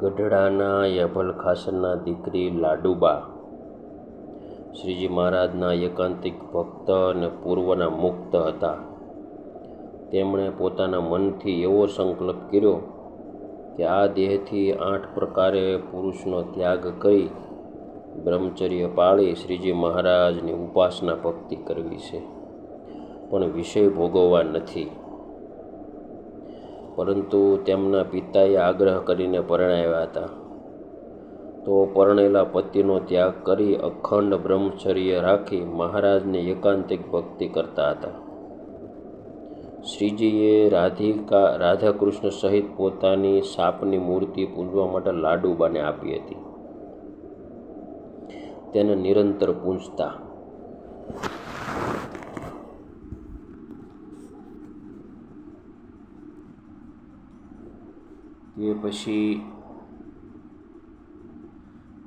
ગઢડાના યભલખાસરના દીકરી લાડુબા. શ્રીજી મહારાજના એકાંતિક ભક્ત અને પૂર્વના મુક્ત હતા. તેમણે પોતાના મનથી એવો સંકલ્પ કર્યો કે આ દેહથી આઠ પ્રકારે પુરુષનો ત્યાગ કરી બ્રહ્મચર્ય પાળી શ્રીજી મહારાજની ઉપાસના ભક્તિ કરવી છે. પણ વિષય ભોગવવા નથી. પરંતુ તેમના પિતાએ આગ્રહ કરીને પરણાવ્યા હતા. તો પરણેલા પતિનો ત્યાગ કરી અખંડ બ્રહ્મચર્ય રાખી મહારાજની એકાંતિક ભક્તિ કરતા હતા. શ્રીજીએ રાધિકા, રાધાકૃષ્ણ સહિત પોતાની સાપની મૂર્તિ પૂજવા માટે લાડુબાને આપી હતી. તેને નિરંતર પૂંજતા તે પછી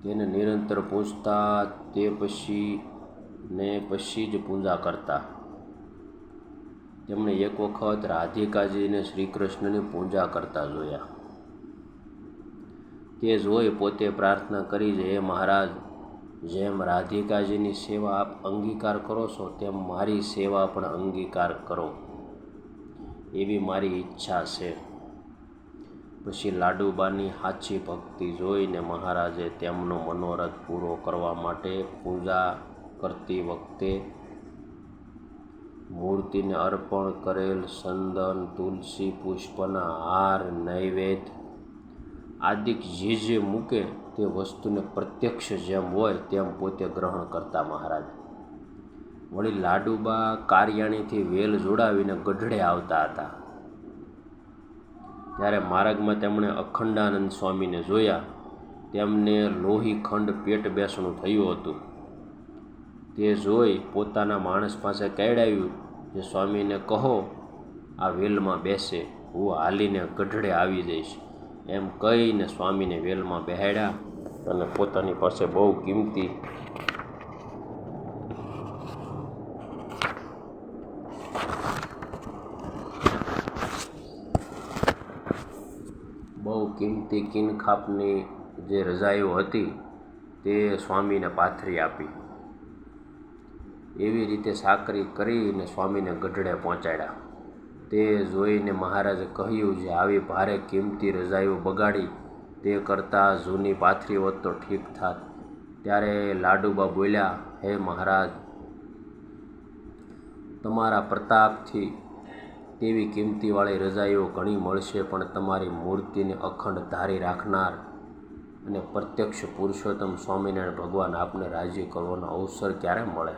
તેને નિરંતર પૂજતા તે પછી ને પછી જ પૂજા કરતા. તેમણે એક વખત રાધિકાજીને શ્રી કૃષ્ણની પૂજા કરતા જોયા. તે જોઈ પોતે પ્રાર્થના કરી છે હે મહારાજ, જેમ રાધિકાજીની સેવા આપ અંગીકાર કરો છો, તેમ મારી સેવા પણ અંગીકાર કરો. એવી મારી ઈચ્છા છે. પછી લાડુબાની સાચી ભક્તિ જોઈને મહારાજે તેમનો મનોરથ પૂરો કરવા માટે પૂજા કરતી વખતે મૂર્તિને અર્પણ કરેલ સંદન, તુલસી, પુષ્પના હાર, નૈવેદ્ય આદિક જે જે મૂકે તે વસ્તુને પ્રત્યક્ષ જેમ હોય તેમ પોતે ગ્રહણ કરતા મહારાજ. વળી લાડુબા કારિયાણીથી વેલ જોડાવીને ગઢડે આવતા હતા. ત્યારે માર્ગમાં તેમણે અખંડાનંદ સ્વામીને જોયા. તેમને લોહી ખંડ પેટ બેસણું થયું હતું. તે જોઈ પોતાના માણસ પાસે કેળાવ્યું જે સ્વામીને કહો, આ વેલમાં બેસે. હું હાલીને ગઢડે આવી જઈશ. એમ કહીને સ્વામીને વેલમાં બેહાડ્યા અને પોતાની પાસે બહુ કિંમતી બહુ કિંમતી કિનખાપની જે રજાઈઓ હતી તે સ્વામીને પાથરી આપી. એવી રીતે સાકરી કરીને સ્વામીને ગઢડે પહોંચાડ્યા. તે જોઈને મહારાજે કહ્યું જે આવી ભારે કિંમતી રજાઈઓ બગાડી, તે કરતાં જૂની પાથરી હોત તો ઠીક થાત. ત્યારે લાડુબા બોલ્યા, હે મહારાજ, તમારા પ્રતાપથી તેવી કિંમતીવાળી રજાઈઓ ઘણી મળશે, પણ તમારી મૂર્તિને અખંડ ધારી રાખનાર અને પ્રત્યક્ષ પુરુષોત્તમ સ્વામિનારાયણ ભગવાન આપને રાજી કરવાનો અવસર ક્યારે મળે?